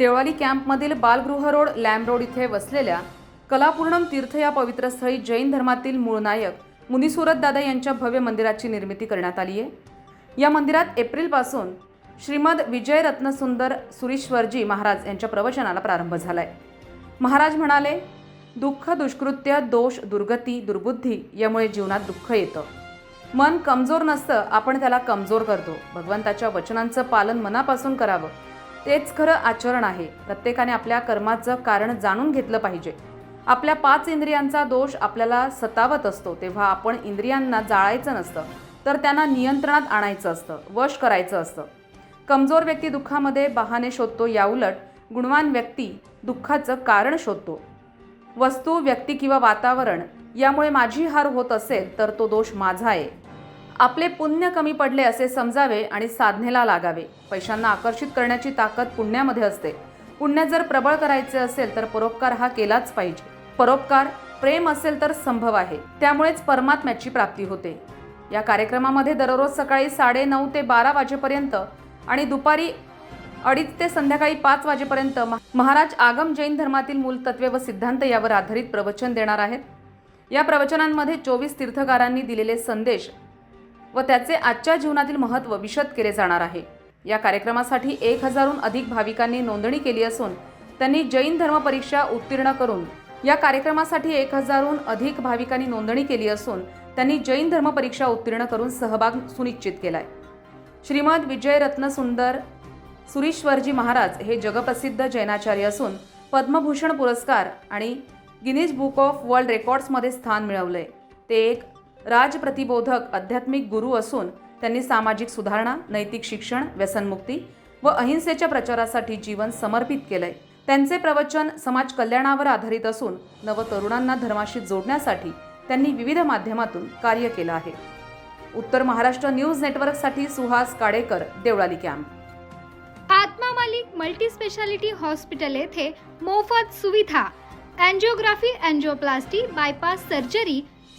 देवळाली कॅम्पमधील बालगृह road lamp road इथे वसलेल्या कलापूर्णम तीर्थ या पवित्र स्थळी जैन धर्मातील मूळ नायक मुनिसुरत दादा यांच्या भव्य मंदिराची निर्मिती करण्यात आली आहे. या मंदिरात एप्रिलपासून श्रीमद विजय रत्नसुंदर सुरीश्वरजी महाराज यांच्या प्रवचनाला प्रारंभ झाला आहे महाराज म्हणाले दुःख दुष्कृत्य दोष दुर्गती दुर्बुद्धी यामुळे जीवनात दुःख येतं. मन कमजोर नसतं आपण त्याला कमजोर करतो. भगवंताच्या वचनांचं पालन मनापासून करावं. तेच खरं आचरण आहे. प्रत्येकाने आपल्या कर्माचं कारण जाणून घेतलं पाहिजे. आपल्या पाच इंद्रियांचा दोष आपल्याला सतावत असतो तेव्हा आपण इंद्रियांना जाळायचं नसतं तर त्यांना नियंत्रणात आणायचं असतं वश करायचं असतं. कमजोर व्यक्ती दुःखामध्ये बहाणे शोधतो याउलट गुणवान व्यक्ती दुःखाचं कारण शोधतो. वस्तू व्यक्ती किंवा वातावरण यामुळे माझी हार होत असेल तर तो दोष माझा आहे. आपले पुण्य कमी पडले असे समजावे आणि साधनेला लागावे. पैशांना आकर्षित करण्याची ताकद पुण्यामध्ये असते. पुण्य जर प्रबळ करायचे असेल तर परोपकार हा केलाच पाहिजे. परोपकार प्रेम असेल तर संभव आहे. त्यामुळेच परमात्म्याची प्राप्ती होते. या कार्यक्रमामध्ये दररोज सकाळी साडे नऊ ते बारा वाजेपर्यंत आणि दुपारी अडीच ते संध्याकाळी पाच वाजेपर्यंत महाराज आगम जैन धर्मातील मूलतत्वे व सिद्धांत यावर आधारित प्रवचन देणार आहेत. या प्रवचनांमध्ये चोवीस तीर्थकारांनी दिलेले संदेश व त्याचे आजच्या जीवनातील महत्त्व विशद केले जाणार आहे. या कार्यक्रमासाठी एक हजारहून अधिक भाविकांनी नोंदणी केली असून त्यांनी जैन धर्म परीक्षा उत्तीर्ण करून या कार्यक्रमासाठी एक हजारहून अधिक भाविकांनी नोंदणी केली असून त्यांनी जैन धर्म परीक्षा उत्तीर्ण करून सहभाग सुनिश्चित केलाय. श्रीमद विजय रत्न सुंदर सुरीश्वरजी महाराज हे जगप्रसिद्ध जैनाचार्य असून पद्मभूषण पुरस्कार आणि गिनीज बुक ऑफ वर्ल्ड रेकॉर्ड्समध्ये स्थान मिळवलंय. ते एक राजप्रतिबोधक आध्यात्मिक गुरु असून त्यांनी सामाजिक सुधारणा नैतिक शिक्षण व्यसनमुक्ती व अहिंसेच्या प्रचारासाठी जीवन समर्पित केलंय. त्यांचे प्रवचन समाज कल्याणावर आधारित असून नवतरुणांना धर्माशी जोडण्यासाठी त्यांनी विविध माध्यमातून कार्य केलं आहे. उत्तर महाराष्ट्र न्यूज नेटवर्कसाठी Suhas Kadekar Deolali camp. Atma Malik multi speciality hospital येथे मोफत सुविधा अँजिओग्राफी अँजिओप्लास्टी बायपास सर्जरी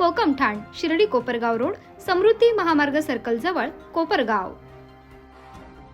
कोकम कोकमठाण शिर्डी कोपरगाव रोड समृद्धी महामार्ग सर्कल जवळ कोपरगाव.